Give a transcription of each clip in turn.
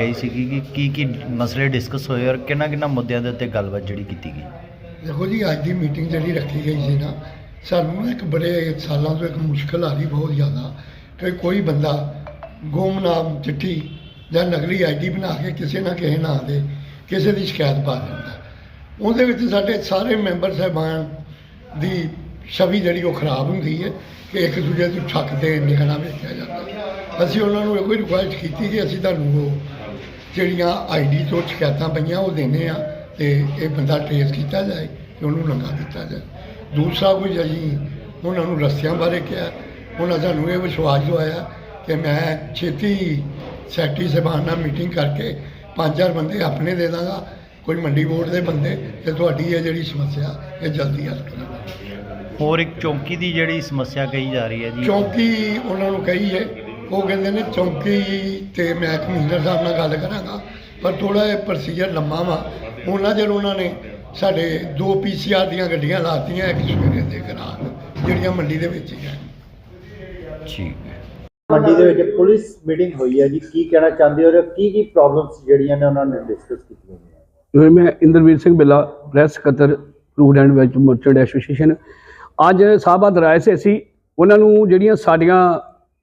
ਗਈ ਸੀਗੀ ਕਿ ਕੀ ਕੀ ਮਸਲੇ ਡਿਸਕਸ ਹੋਏ ਔਰ ਕਿੰਨਾ ਕਿੰਨਾ ਮੁੱਦਿਆਂ ਦੇ ਉੱਤੇ ਗੱਲਬਾਤ ਜਿਹੜੀ ਕੀਤੀ ਗਈ? ਦੇਖੋ ਜੀ, ਅੱਜ ਦੀ ਮੀਟਿੰਗ ਜਿਹੜੀ ਰੱਖੀ ਗਈ ਸੀ ਨਾ, ਸਾਨੂੰ ਨਾ ਇੱਕ ਬੜੇ ਸਾਲਾਂ ਤੋਂ ਇੱਕ ਮੁਸ਼ਕਲ ਆ ਰਹੀ ਬਹੁਤ ਜ਼ਿਆਦਾ ਕਿ ਕੋਈ ਬੰਦਾ ਗੁੰਮਨਾਮ ਚਿੱਠੀ ਜਾਂ ਨਕਲੀ ਆਈਡੀ ਬਣਾ ਕੇ ਕਿਸੇ ਨਾ ਕਿਸੇ ਨਾਂ ਦੇ ਕਿਸੇ ਦੀ ਸ਼ਿਕਾਇਤ ਪਾ ਦਿੰਦਾ। ਉਹਦੇ ਵਿੱਚ ਸਾਡੇ ਸਾਰੇ ਮੈਂਬਰ ਸਾਹਿਬਾਨ ਦੀ ਛਵੀ ਜਿਹੜੀ ਉਹ ਖਰਾਬ ਹੁੰਦੀ ਹੈ ਕਿ ਇੱਕ ਦੂਜੇ ਤੋਂ ਛੱਕ ਦੇ ਨਿਕਲਣਾ ਵੇਖਿਆ ਜਾਂਦਾ। ਅਸੀਂ ਉਹਨਾਂ ਨੂੰ ਇਹੋ ਹੀ ਰਿਕੁਐਸਟ ਕੀਤੀ ਕਿ ਅਸੀਂ ਤੁਹਾਨੂੰ ਉਹ ਜਿਹੜੀਆਂ ਆਈਡੀ ਤੋਂ ਸ਼ਿਕਾਇਤਾਂ ਪਈਆਂ ਉਹ ਦੇਣੇ ਆ ਤੇ ਇਹ ਬੰਦਾ ਟ੍ਰੇਸ ਕੀਤਾ ਜਾਏ ਤੇ ਉਹਨੂੰ ਲੰਘਾ ਦਿੱਤਾ ਜਾਏ। ਦੂਸਰਾ ਕੋਈ ਅਸੀਂ ਉਹਨਾਂ ਨੂੰ ਰਸਤਿਆਂ ਬਾਰੇ ਕਿਹਾ ਉਹਨਾਂ ਸਾਨੂੰ ਇਹ ਵਿਸ਼ਵਾਸ ਦਵਾਇਆ ਕਿ ਮੈਂ ਛੇਤੀ ਸੈਕਟਰੀ ਸਾਹਿਬਾਨ ਨਾਲ ਮੀਟਿੰਗ ਕਰਕੇ ਪੰਜ ਚਾਰ ਬੰਦੇ ਆਪਣੇ ਦੇ ਦਾਂਗਾ ਕੋਈ ਮੰਡੀ ਬੋਰਡ ਦੇ ਬੰਦੇ ਤੇ ਤੁਹਾਡੀ ਇਹ ਜਿਹੜੀ ਸਮੱਸਿਆ ਇਹ ਜਲਦੀ ਹੱਲ ਕਰਾਂਗੇ। ਹੋਰ ਇੱਕ ਚੌਂਕੀ ਦੀ ਜਿਹੜੀ ਸਮੱਸਿਆ ਕਹੀ ਜਾ ਰਹੀ ਹੈ ਜੀ। ਚੌਂਕੀ ਉਹਨਾਂ ਨੂੰ ਕਹੀ ਹੈ ਉਹ ਕਹਿੰਦੇ ਨੇ ਚੌਂਕੀ ਤੇ ਮੈਂ ਕਮਿਸ਼ਨਰ ਸਾਹਿਬ ਨਾਲ ਗੱਲ ਕਰਾਂਗਾ ਪਰ ਥੋੜਾ ਜਿਹਾ ਪ੍ਰੋਸੀਜਰ ਲੰਮਾ ਵਾ। ਉਹਨਾਂ ਚਿਰ ਉਹਨਾਂ ਨੇ ਸਾਡੇ ਦੋ ਪੀਸੀਆਰ ਦੀਆਂ ਗੱਡੀਆਂ ਲਾਤੀਆਂ ਇੱਕ ਸਵੇਰੇ ਦੇ ਕਰਾਰ ਜਿਹੜੀਆਂ ਮੰਡੀ ਦੇ ਵਿੱਚ ਹੀ ਹੈ। ਠੀਕ ਹੈ। ਮੰਡੀ ਦੇ ਵਿੱਚ ਪੁਲਿਸ ਮੀਟਿੰਗ ਹੋਈ ਹੈ ਜੀ ਕੀ ਕਹਿਣਾ ਚਾਹੁੰਦੇ ਹੋ ਔਰ ਕੀ ਕੀ ਪ੍ਰੋਬਲਮਸ ਜਿਹੜੀਆਂ ਨੇ ਉਹਨਾਂ ਨੇ ਡਿਸਕਸ ਕੀਤੀਆਂ ਨੇ ਜਿਵੇਂ ਮੈਂ ਇੰਦਰਵੀਰ ਸਿੰਘ ਬਿੱਲਾ ਪ੍ਰੈਸ ਸਕੱਤਰ food and veg merchant association ਅੱਜ ਸਾਹਿਬਾਦ ਰਾਏ ਸੇ ਅਸੀਂ ਉਹਨਾਂ ਨੂੰ ਜਿਹੜੀਆਂ ਸਾਡੀਆਂ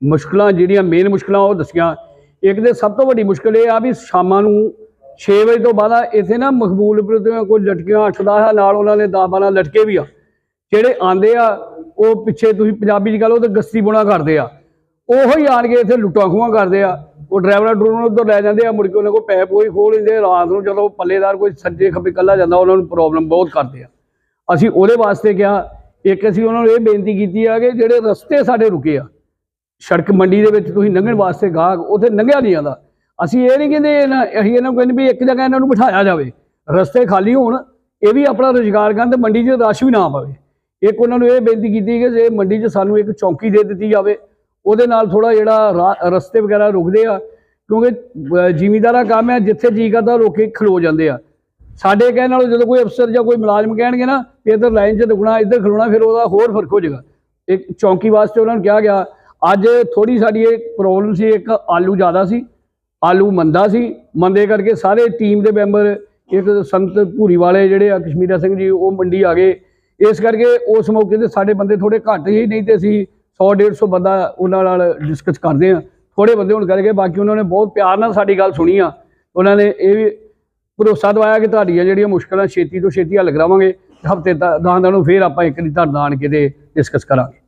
ਮੁਸ਼ਕਲਾਂ ਜਿਹੜੀਆਂ ਮੇਨ ਮੁਸ਼ਕਲਾਂ ਉਹ ਦੱਸੀਆਂ। ਇੱਕ ਦੇ ਸਭ ਤੋਂ ਵੱਡੀ ਮੁਸ਼ਕਲ ਇਹ ਆ ਵੀ ਸ਼ਾਮਾਂ ਨੂੰ 6 ਵਜੇ ਤੋਂ ਬਾਅਦ ਇੱਥੇ ਨਾ ਮਕਬੂਲਪੁਰ ਤੋਂ ਕੋਈ ਲਟਕੀਆਂ 8-10 ਆ, ਨਾਲ ਉਹਨਾਂ ਨੇ 10-12 ਲਟਕੇ ਵੀ ਆ। ਜਿਹੜੇ ਆਂਦੇ ਆ, ਉਹ ਪਿੱਛੇ ਤੁਸੀਂ ਪੰਜਾਬੀ ਚ ਗੱਲ ਲਓ ਤੇ ਗਸਤੀ ਬੁਣਾ ਕਰਦੇ ਆ। ਉਹੋ ਹੀ ਆਣ ਕੇ ਇੱਥੇ ਲੁੱਟਾਂ ਖੋਹਾਂ ਕਰਦੇ ਆ। ਉਹ ਡਰਾਈਵਰਾਂ ਡਰੂਨ ਉੱਧਰ ਲੈ ਜਾਂਦੇ ਆ, ਮੁੜ ਕੇ ਉਹਨਾਂ ਕੋਲ ਪੈਪ ਕੋਈ ਖੋਲ ਲੈਂਦੇ ਰਾਤ ਨੂੰ ਜਦੋਂ ਪੱਲੇਦਾਰ ਕੋਈ ਸੱਜੇ ਖੱਬੇ ਕੱਲਾ ਜਾਂਦਾ, ਉਹਨਾਂ ਨੂੰ ਪ੍ਰੋਬਲਮ ਬਹੁਤ ਕਰਦੇ ਆ। ਅਸੀਂ ਉਹਦੇ ਵਾਸਤੇ ਕਿਹਾ, ਇੱਕ ਅਸੀਂ ਉਹਨਾਂ ਨੂੰ ਇਹ ਬੇਨਤੀ ਕੀਤੀ ਆ ਕਿ ਜਿਹੜੇ ਰਸਤੇ ਸਾਡੇ ਰੁਕੇ ਆ ਸੜਕ ਮੰਡੀ ਦੇ ਵਿੱਚ ਤੁਸੀਂ ਲੰਘਣ ਵਾਸਤੇ ਗਾਹਕ ਉੱਥੇ ਲੰਘਿਆ ਨਹੀਂ ਜਾਂਦਾ। ਅਸੀਂ ਇਹ ਨਹੀਂ ਕਹਿੰਦੇ ਇਹਨਾਂ- ਅਸੀਂ ਇਹਨਾਂ ਨੂੰ ਕਹਿੰਦੇ ਵੀ ਇੱਕ ਜਗ੍ਹਾ ਇਹਨਾਂ ਨੂੰ ਬਿਠਾਇਆ ਜਾਵੇ, ਰਸਤੇ ਖਾਲੀ ਹੋਣ, ਇਹ ਵੀ ਆਪਣਾ ਰੁਜ਼ਗਾਰ ਕਰਨ ਤੇ ਮੰਡੀ 'ਚ ਰਸ਼ ਵੀ ਨਾ ਪਵੇ। ਇੱਕ ਉਹਨਾਂ ਨੂੰ ਇਹ ਬੇਨਤੀ ਕੀਤੀ ਕਿ ਜੇ ਮੰਡੀ 'ਚ ਸਾਨੂੰ ਇੱਕ ਚੌਂਕੀ ਦੇ ਦਿੱਤੀ ਜਾਵੇ, ਉਹਦੇ ਨਾਲ ਥੋੜਾ ਜਿਹੜਾ ਰਾ- ਰਸਤੇ ਵਗੈਰਾ ਰੁਕਦੇ ਆ, ਕਿਉਂਕਿ ਜ਼ਿਮੀਦਾਰਾਂ ਕੰਮ ਹੈ ਜਿੱਥੇ ਜੀ ਕਰਦਾ ਲੋਕੀ ਖਲੋ ਜਾਂਦੇ ਆ। ਸਾਡੇ ਕਹਿਣ ਨਾਲੋਂ ਜਦੋਂ ਕੋਈ ਅਫਸਰ ਜਾਂ ਕੋਈ ਮੁਲਾਜ਼ਮ ਕਹਿਣਗੇ ਨਾ ਵੀ ਇੱਧਰ ਲਾਈਨ 'ਚ ਰੁਕਣਾ, ਇੱਧਰ ਖਲੋਣਾ, ਫਿਰ ਉਹਦਾ ਹੋਰ ਫ਼ਰਕ ਹੋ ਜਾਏਗਾ। ਇੱਕ ਚੌਂਕੀ ਵਾਸਤੇ ਉਹਨਾਂ ਨੂੰ ਕਿਹਾ ਗਿਆ ਅੱਜ ਥੋੜੀ ਸਾਡੀ ਇਹ ਪ੍ਰੋਬਲਮ ਸੀ, ਇੱਕ ਆਲੂ ਜ਼ਿਆਦਾ ਸੀ, ਆਲੂ ਮੰਦਾ ਸੀ, ਮੰਦੇ ਕਰਕੇ ਸਾਰੇ ਟੀਮ ਦੇ ਮੈਂਬਰ ਇੱਕ ਸੰਤ ਭੂਰੀ ਵਾਲੇ ਜਿਹੜੇ ਆ ਕਸ਼ਮੀਰਾ ਸਿੰਘ ਜੀ, ਉਹ ਮੰਡੀ ਆ ਗਏ। ਇਸ ਕਰਕੇ ਉਸ ਮੌਕੇ ਤੇ ਸਾਡੇ ਬੰਦੇ ਥੋੜੇ ਘੱਟ ਹੀ ਨਹੀਂ ਤੇ ਅਸੀਂ 100 150 ਬੰਦਾ ਉਹਨਾਂ ਨਾਲ ਡਿਸਕਸ ਕਰਦੇ ਆ ਥੋੜੇ ਬੰਦੇ ਹੁਣ ਕਰਕੇ ਬਾਕੀ ਉਹਨਾਂ ਨੇ ਬਹੁਤ ਪਿਆਰ ਨਾਲ ਸਾਡੀ ਗੱਲ ਸੁਣੀ ਆ। ਉਹਨਾਂ ਨੇ ਇਹ ਵੀ ਭਰੋਸਾ ਦਵਾਇਆ ਕਿ ਤੁਹਾਡੀਆਂ ਜਿਹੜੀਆਂ ਮੁਸ਼ਕਲਾਂ ਛੇਤੀ ਤੋਂ ਛੇਤੀ ਹੱਲ ਕਰਾਵਾਂਗੇ, ਹਫ਼ਤੇ ਦਸ ਦਿਨਾਂ ਨੂੰ ਫੇਰ ਆਪਾਂ ਇੱਕ ਦੀ ਧਰਨਾ ਆਣ ਕੇ ਤੇ ਡਿਸਕਸ ਕਰਾਂਗੇ।